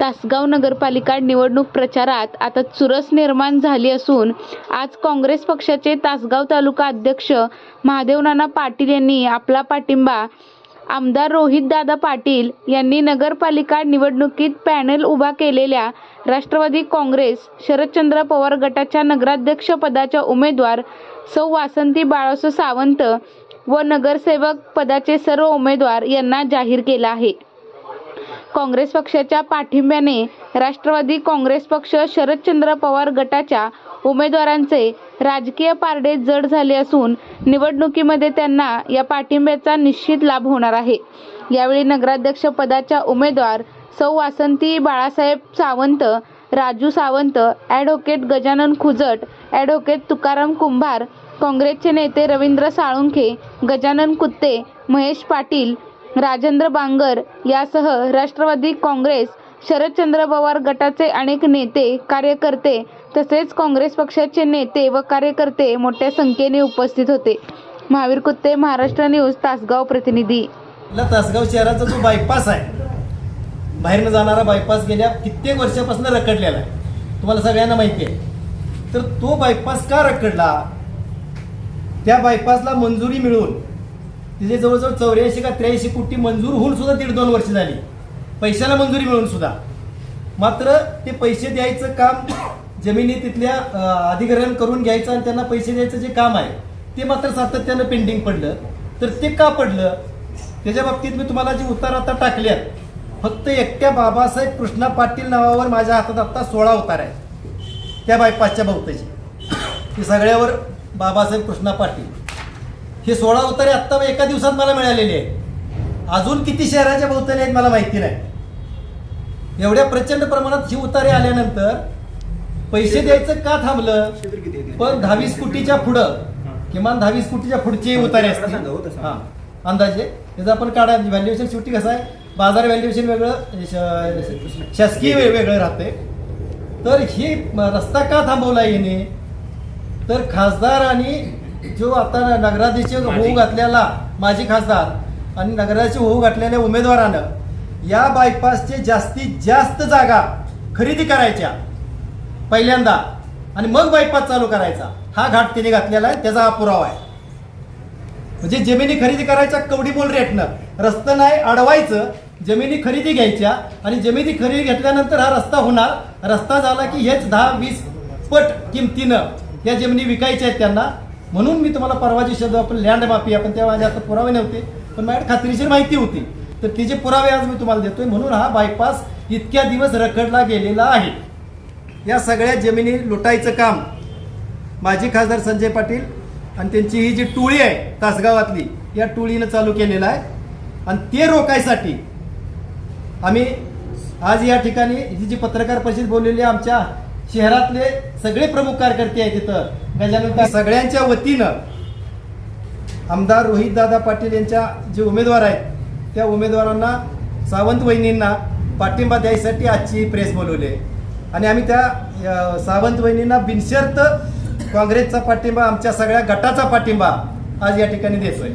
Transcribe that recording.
तासगाव नगरपालिका निवडणूक प्रचारात आता चुरस निर्माण झाली असून आज काँग्रेस पक्षाचे तासगाव तालुका अध्यक्ष महादेव नाना पाटील यांनी आपला पाठिंबा आमदार रोहितदादा पाटील यांनी नगरपालिका निवडणुकीत पॅनल उभा केलेल्या राष्ट्रवादी काँग्रेस शरदचंद्र पवार गटाच्या नगराध्यक्ष पदाच्या उमेदवार सौ वासंती बाळासो सावंत व नगरसेवक पदाचे सर्व उमेदवार यांना जाहीर केला आहे. काँग्रेस पक्षाच्या पाठिंब्याने राष्ट्रवादी काँग्रेस पक्ष शरदचंद्र पवार गटाच्या उमेदवारांचे राजकीय पारडे जड झाले असून निवडणुकीमध्ये त्यांना या पाठिंब्याचा निश्चित लाभ होणार आहे. यावेळी नगराध्यक्ष पदाच्या उमेदवार सौ वासंती बाळासाहेब सावंत राजू सावंत ॲडव्होकेट गजानन खुजट ॲडव्होकेट तुकाराम कुंभार काँग्रेसचे नेते रवींद्र साळुंखे गजानन कुत्ते महेश पाटील राजेंद्र बांगर यासह राष्ट्रवादी काँग्रेस शरदचंद्र पवार गटाचे अनेक नेते कार्यकर्ते तसेच काँग्रेस पक्षाचे नेते व कार्यकर्ते मोठ्या संख्येने उपस्थित होते. महावीर कुत्ते महाराष्ट्र न्यूज तासगाव प्रतिनिधी. तासगाव शहराचा जो बायपास आहे बाहेरनं जाणारा बायपास गेल्या कित्येक वर्षापासून रखडलेला आहे. तुम्हाला सगळ्यांना माहिती आहे. तर तो बायपास का रखडला? त्या बायपासला मंजुरी मिळून तिथे जवळजवळ चौऱ्याऐंशी का त्र्याऐंशी कोटी मंजूर होऊन सुद्धा दीड दोन वर्ष झाली. पैशाला मंजुरी मिळून सुद्धा. मात्र ते पैसे द्यायचं काम जमिनी तिथल्या अधिग्रहण करून घ्यायचं आणि त्यांना पैसे द्यायचं जे काम आहे ते मात्र सातत्यानं पेंडिंग पडलं. तर ते का पडलं? त्याच्या बाबतीत मी तुम्हाला जे उतार आता टाकल्यात फक्त एकट्या बाबासाहेब कृष्णा पाटील नावावर माझ्या हातात आता सोळा उतार आहे त्या बायपासच्या बहुताची ते सगळ्यावर बाबासाहेब कृष्णा पाटील. हे सोळा उतारे आत्ता एका दिवसात मला मिळालेले आहेत. अजून किती शहराच्या भोवताली आहेत मला माहिती नाही. एवढ्या प्रचंड प्रमाणात ही उतारे आल्यानंतर पैसे द्यायचं का थांबलं? पण दहावीस कोटीच्या पुढं किमान दहावीस कोटीच्या पुढचे उतारे असतील. हा अंदाजे. त्याचं आपण काढा. व्हॅल्युएशन शेवटी कसं आहे बाजार व्हॅल्युएशन वेगळं शासकीय वेगळं राहते. तर हे रस्ता का थांबवला याने? तर खासदार आणि जो आता नगराध्यक्ष होऊ घातलेला माजी खासदार आणि नगराध्यक्ष होऊ घातलेल्या उमेदवारानं या बायपासचे जास्तीत जास्त जागा खरेदी करायच्या पहिल्यांदा. आणि मग बायपास चालू करायचा. हा घाट तिने घातलेला आहे त्याचा हा पुरावा आहे. म्हणजे जमिनी खरेदी करायच्या कवडी मोल रेटनं. रस्ता नाही अडवायचं. जमिनी खरेदी घ्यायच्या आणि जमिनी खरेदी घेतल्यानंतर हा रस्ता होणार. रस्ता झाला की हेच दहा वीस पट किमतीनं या जमिनी विकायच्या आहेत त्यांना. म्हणून मी तुम्हाला परवाची शब्द आपण लँड माफी आपण तेव्हा माझ्या आता पुरावे नव्हते. पण माझ्याकडे खात्रीशीर माहिती होती. तर तिचे पुरावे आज मी तुम्हाला देतोय म्हणून हा बायपास इतक्या दिवस रखडला गेलेला आहे. या सगळ्या जमिनी लुटायचं काम माजी खासदार संजय पाटील आणि त्यांची ही जी टोळी आहे तासगावातली या टोळीनं चालू केलेलं आहे. आणि ते रोखायसाठी आम्ही आज या ठिकाणी ही जी पत्रकार परिषद बोललेली आहे आमच्या शहरातले सगळे प्रमुख कार्यकर्ते आहेत तिथं. गजानन सगळ्यांच्या वतीनं आमदार रोहितदादा पाटील यांच्या जे उमेदवार आहेत त्या उमेदवारांना सावंत वहिनींना पाठिंबा द्यायसाठी आजची प्रेस बोलवली आहे. आणि आम्ही त्या सावंत वहिनींना बिनशर्त काँग्रेसचा पाठिंबा आमच्या सगळ्या गटाचा पाठिंबा आज या ठिकाणी देतोय.